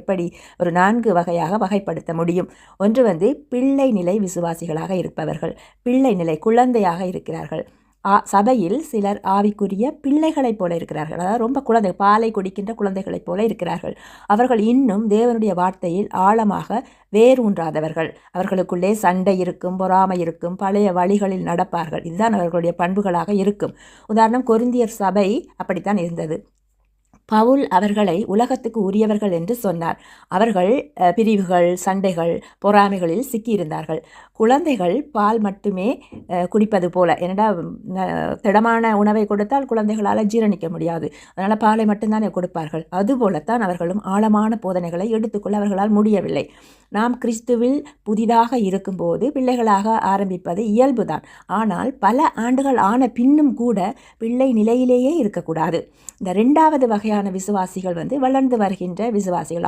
எப்படி ஒரு நான்கு வகையாக வகைப்படுத்த முடியும்? ஒன்று வந்து பிள்ளை நிலை விசுவாசிகளாக இருப்பவர்கள் பிள்ளை நிலை குழந்தையாக இருக்கிறார்கள். ஆ சபையில் சிலர் ஆவிக்குரிய பிள்ளைகளைப் போல இருக்கிறார்கள். அதாவது ரொம்ப குழந்தை பாலை குடிக்கின்ற குழந்தைகளைப் போல இருக்கிறார்கள். அவர்கள் இன்னும் தேவனுடைய வார்த்தையில் ஆழமாக வேரூன்றாதவர்கள். அவர்களுக்குள்ளே சண்டை இருக்கும் பொறாமை இருக்கும் பழைய வழிகளில் நடப்பார்கள். இதுதான் அவர்களுடைய பண்புகளாக இருக்கும். உதாரணம் கொருந்தியர் சபை அப்படித்தான் இருந்தது. பவுல் அவர்களை உலகத்துக்கு உரியவர்கள் என்று சொன்னார். அவர்கள் பிரிவுகள் சண்டைகள் பொறாமைகளில் சிக்கியிருந்தார்கள். குழந்தைகள் பால் மட்டுமே குடிப்பது போல. என்னடா திடமான உணவை கொடுத்தால் குழந்தைகளால் ஜீரணிக்க முடியாது. அதனால் பாலை மட்டும்தானே கொடுப்பார்கள். அதுபோலத்தான் அவர்களும் ஆழமான போதனைகளை எடுத்துக்கொள்ள அவர்களால் முடியவில்லை. நாம் கிறிஸ்துவில் புதிதாக இருக்கும்போது பிள்ளைகளாக ஆரம்பிப்பது இயல்புதான். ஆனால் பல ஆண்டுகள் ஆன பின்னும் கூட பிள்ளை நிலையிலேயே இருக்கக்கூடாது. இந்த ரெண்டாவது வகையான விசுவாசிகள் வந்து வளர்ந்து வருகின்ற விசுவாசிகள்.